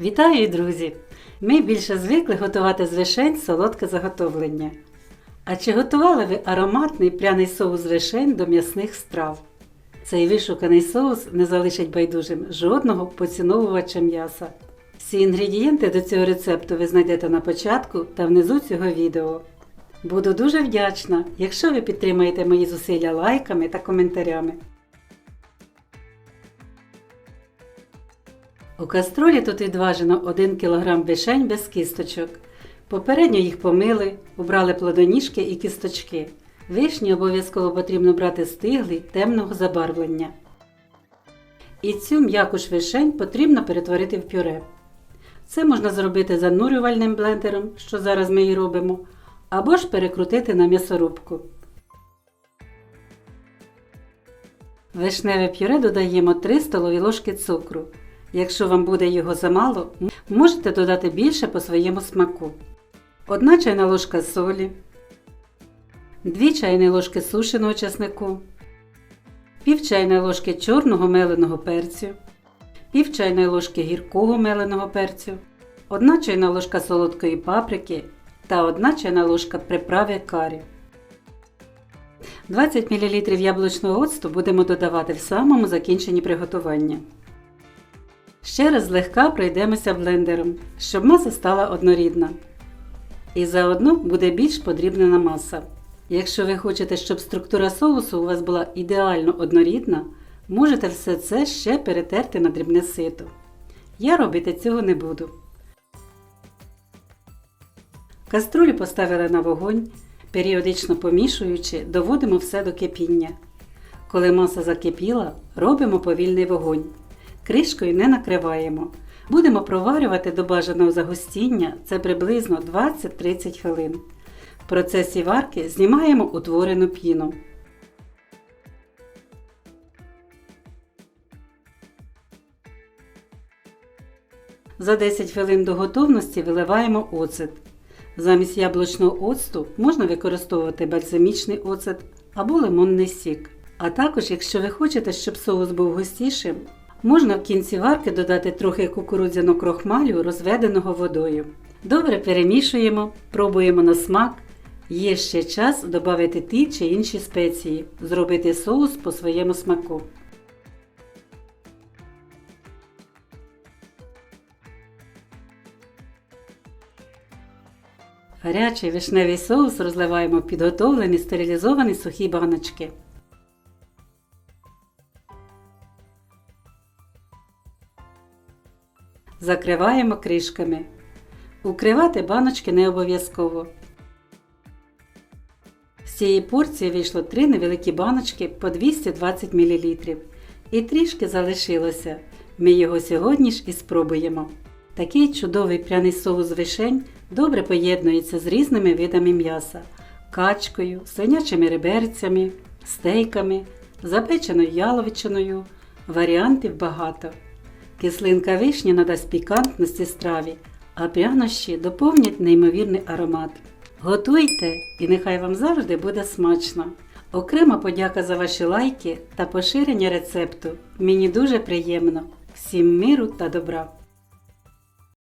Вітаю, друзі! Ми більше звикли готувати з вишень солодке заготовлення. А чи готували ви ароматний пряний соус з вишень до м'ясних страв? Цей вишуканий соус не залишить байдужим жодного поціновувача м'яса. Всі інгредієнти до цього рецепту ви знайдете на початку та внизу цього відео. Буду дуже вдячна, якщо ви підтримаєте мої зусилля лайками та коментарями. У каструлі тут відважено 1 кг вишень без кісточок. Попередньо їх помили, убрали плодоніжки і кісточки. Вишні обов'язково потрібно брати стиглий темного забарвлення. І цю м'яку ж вишень потрібно перетворити в пюре. Це можна зробити занурювальним блендером, що зараз ми і робимо, або ж перекрутити на м'ясорубку. Вишневе пюре додаємо 3 столові ложки цукру. Якщо вам буде його замало, можете додати більше по своєму смаку. 1 чайна ложка солі, 2 чайні ложки сушеного чеснику, пів чайної ложки чорного меленого перцю, пів чайної ложки гіркого меленого перцю, 1 чайна ложка солодкої паприки та 1 чайна ложка приправи карі. 20 мл яблучного оцту будемо додавати в самому закінченні приготування. Ще раз злегка пройдемося блендером, щоб маса стала однорідна. І заодно буде більш подрібнена маса. Якщо ви хочете, щоб структура соусу у вас була ідеально однорідна, можете все це ще перетерти на дрібне сито. Я робити цього не буду. Каструлю поставили на вогонь, періодично помішуючи, доводимо все до кипіння. Коли маса закипіла, робимо повільний вогонь. Кришкою не накриваємо. Будемо проварювати до бажаного загустіння це приблизно 20-30 хвилин. В процесі варки знімаємо утворену піну. За 10 хвилин до готовності виливаємо оцет. Замість яблучного оцту можна використовувати бальзамічний оцет або лимонний сік. А також, якщо ви хочете, щоб соус був густішим, можна в кінці варки додати трохи кукурудзяного крохмалю, розведеного водою. Добре перемішуємо, пробуємо на смак. Є ще час додати ті чи інші спеції, зробити соус по своєму смаку. Гарячий вишневий соус розливаємо в підготовлені стерилізовані сухі баночки. Закриваємо кришками. Укривати баночки не обов'язково. З цієї порції вийшло 3 невеликі баночки по 220 мл. І трішки залишилося. Ми його сьогодні ж і спробуємо. Такий чудовий пряний соус з вишень добре поєднується з різними видами м'яса качкою, свинячими реберцями, стейками, запеченою яловичиною. Варіантів багато. Кислинка вишні надасть пікантності страві, а прянощі доповнять неймовірний аромат. Готуйте і нехай вам завжди буде смачно! Окрема подяка за ваші лайки та поширення рецепту. Мені дуже приємно. Всім миру та добра!